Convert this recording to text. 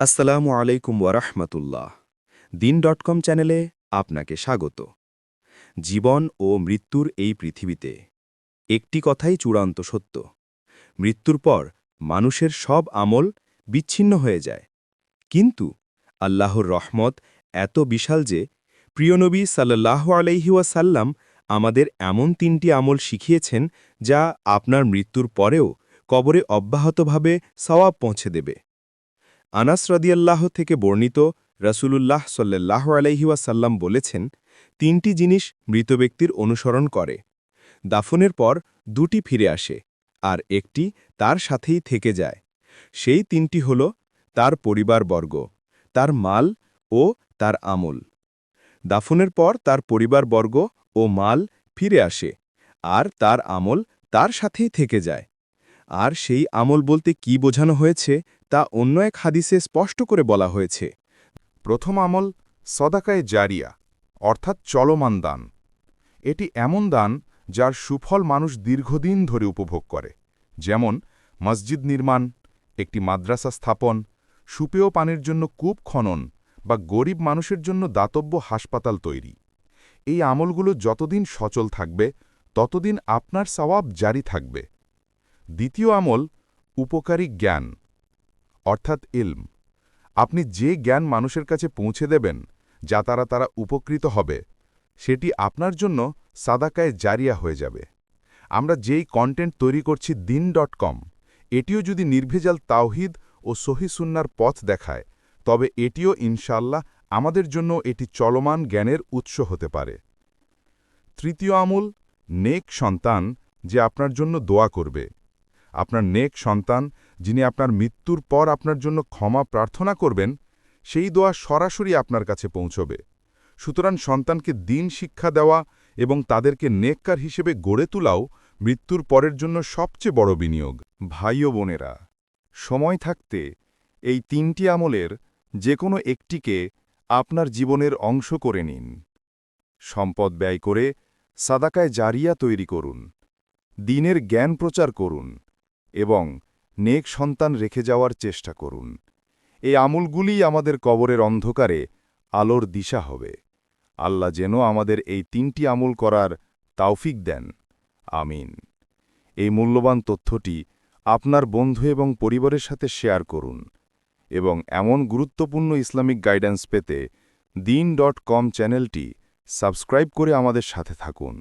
আসসালামু আলাইকুম ওয়ারাহমাতুল্লাহ দিন ডট কম চ্যানেলে আপনাকে স্বাগত। জীবন ও মৃত্যুর এই পৃথিবীতে একটি কথাই চূড়ান্ত সত্য। মৃত্যুর পর মানুষের সব আমল বিচ্ছিন্ন হয়ে যায়। কিন্তু আল্লাহর রহমত এত বিশাল যে প্রিয়নবী সাল্লাহ আলাইহিওয়াসাল্লাম আমাদের এমন তিনটি আমল শিখিয়েছেন যা আপনার মৃত্যুর পরেও কবরে অব্যাহতভাবে সওয়াব পৌঁছে দেবে। আনাস রদিয়াল্লাহ থেকে বর্ণিত রসুলুল্লাহ সাল্লাহ আলাইহিওয়াসাল্লাম বলেছেন, তিনটি জিনিস মৃত ব্যক্তির অনুসরণ করে। দাফনের পর দুটি ফিরে আসে আর একটি তার সাথেই থেকে যায়। সেই তিনটি হল তার পরিবারবর্গ, তার মাল ও তার আমল। দাফনের পর তার পরিবারবর্গ ও মাল ফিরে আসে আর তার আমল তার সাথেই থেকে যায়। আর সেই আমল বলতে কি বোঝানো হয়েছে তা অন্য এক হাদিসে স্পষ্ট করে বলা হয়েছে। প্রথম আমল, সদাকায় জারিয়া, অর্থাৎ চলমান দান। এটি এমন দান যার সুফল মানুষ দীর্ঘদিন ধরে উপভোগ করে। যেমন, মসজিদ নির্মাণ, একটি মাদ্রাসা স্থাপন, সুপেয় পানির জন্য কূপ খনন বা গরিব মানুষের জন্য দাতব্য হাসপাতাল তৈরি। এই আমলগুলো যতদিন সচল থাকবে, ততদিন আপনার সওয়াব জারি থাকবে। দ্বিতীয় আমল, উপকারী জ্ঞান। অর্থাৎ ইলম। আপনি যে জ্ঞান মানুষের কাছে পৌঁছে দেবেন, যা তারা তারা উপকৃত হবে, সেটি আপনার জন্য সাদাকায় জারিয়া হয়ে যাবে। আমরা যেই কন্টেন্ট তৈরি করছি দিন ডট কম, এটিও যদি নির্ভেজাল তাওহিদ ও সহিসুন্নার পথ দেখায়, তবে এটিও ইনশাল্লাহ আমাদের জন্য এটি চলমান জ্ঞানের উৎস হতে পারে। তৃতীয় আমূল, নেক সন্তান যে আপনার জন্য দোয়া করবে। আপনার নেক সন্তান যিনি আপনার মৃত্যুর পর আপনার জন্য ক্ষমা প্রার্থনা করবেন, সেই দোয়া সরাসরি আপনার কাছে পৌঁছবে। সুতরাং সন্তানকে দিন শিক্ষা দেওয়া এবং তাদেরকে নেককার হিসেবে গড়ে তোলাও মৃত্যুর পরের জন্য সবচেয়ে বড় বিনিয়োগ। ভাই ও বোনেরা, সময় থাকতে এই তিনটি আমলের যে কোনো একটিকে আপনার জীবনের অংশ করে নিন। সম্পদ ব্যয় করে সাদাকায় জারিয়া তৈরি করুন। দিনের জ্ঞান প্রচার করুন এবং নেক সন্তান রেখে যাওয়ার চেষ্টা করুন। এই আমলগুলি আমাদের কবরের অন্ধকারে আলোর দিশা হবে। আল্লাহ যেন আমাদের এই তিনটি আমল করার তাওফিক দেন। আমিন। এই মূল্যবান তথ্যটি আপনার বন্ধু এবং পরিবারের সাথে শেয়ার করুন এবং এমন গুরুত্বপূর্ণ ইসলামিক গাইডেন্স পেতে দিন ডট কম চ্যানেলটি সাবস্ক্রাইব করে আমাদের সাথে থাকুন।